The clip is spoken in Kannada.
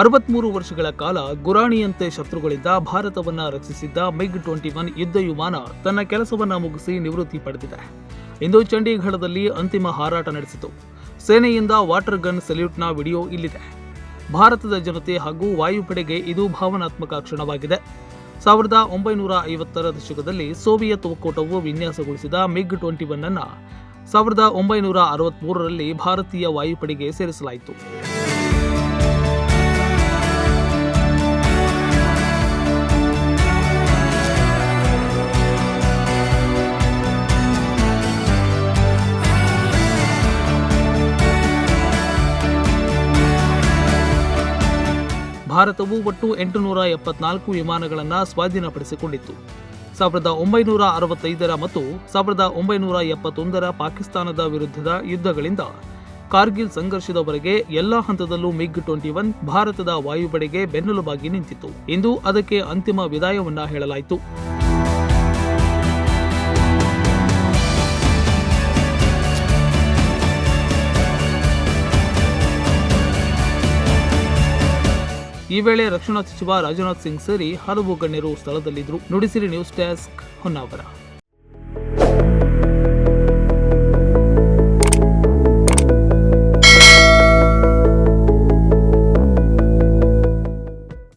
ಅರವತ್ಮೂರು ವರ್ಷಗಳ ಕಾಲ ಗುರಾಣಿಯಂತೆ ಶತ್ರುಗಳಿಂದ ಭಾರತವನ್ನ ರಕ್ಷಿಸಿದ್ದ ಮಿಗ್ ಟ್ವೆಂಟಿ ಒನ್ ಯುದ್ಧ ವಿಮಾನ ತನ್ನ ಕೆಲಸವನ್ನ ಮುಗಿಸಿ ನಿವೃತ್ತಿ ಪಡೆದಿದೆ. ಇಂದು ಚಂಡೀಗಢದಲ್ಲಿ ಅಂತಿಮ ಹಾರಾಟ ನಡೆಸಿತು. ಸೇನೆಯಿಂದ ವಾಟರ್ ಗನ್ ಸೆಲ್ಯೂಟ್ನ ವಿಡಿಯೋ ಇಲ್ಲಿದೆ. ಭಾರತದ ಜನತೆ ಹಾಗೂ ವಾಯುಪಡೆಗೆ ಇದು ಭಾವನಾತ್ಮಕ ಕ್ಷಣವಾಗಿದೆ. ಸಾವಿರದ ಒಂಬೈನೂರ ಐವತ್ತರ ದಶಕದಲ್ಲಿ ಸೋವಿಯತ್ ಒಕ್ಕೂಟವು ವಿನ್ಯಾಸಗೊಳಿಸಿದ ಮಿಗ್ ಟ್ವೆಂಟಿ ಒನ್ ಅನ್ನು ಸಾವಿರದ ಒಂಬೈನೂರ ಅರವತ್ಮೂರರಲ್ಲಿ ಭಾರತೀಯ ವಾಯುಪಡೆಗೆ ಸೇರಿಸಲಾಯಿತು. ಭಾರತವು ಒಟ್ಟು ಎಂಟುನೂರ ಎಪ್ಪತ್ನಾಲ್ಕು ವಿಮಾನಗಳನ್ನು ಸ್ವಾಧೀನಪಡಿಸಿಕೊಂಡಿತ್ತು. ಸಾವಿರದ ಒಂಬೈನೂರ ಅರವತ್ತೈದರ ಮತ್ತು ಸಾವಿರದ ಒಂಬೈನೂರ ಎಪ್ಪತ್ತೊಂದರ ಪಾಕಿಸ್ತಾನದ ವಿರುದ್ಧದ ಯುದ್ಧಗಳಿಂದ ಕಾರ್ಗಿಲ್ ಸಂಘರ್ಷದವರೆಗೆ ಎಲ್ಲಾ ಹಂತದಲ್ಲೂ ಮಿಗ್ ಟ್ವೆಂಟಿ ಒನ್ ಭಾರತದ ವಾಯುಪಡೆಗೆ ಬೆನ್ನೆಲುಬಾಗಿ ನಿಂತಿತ್ತು. ಇಂದು ಅದಕ್ಕೆ ಅಂತಿಮ ವಿದಾಯವನ್ನ ಹೇಳಲಾಯಿತು. ಈ ವೇಳೆ ರಕ್ಷಣಾ ಸಚಿವ ರಾಜನಾಥ್ ಸಿಂಗ್ ಸೇರಿ ಹಲವು ಗಣ್ಯರು ಸ್ಥಳದಲ್ಲಿದ್ದರು. Nudisiri news desk Honnavar.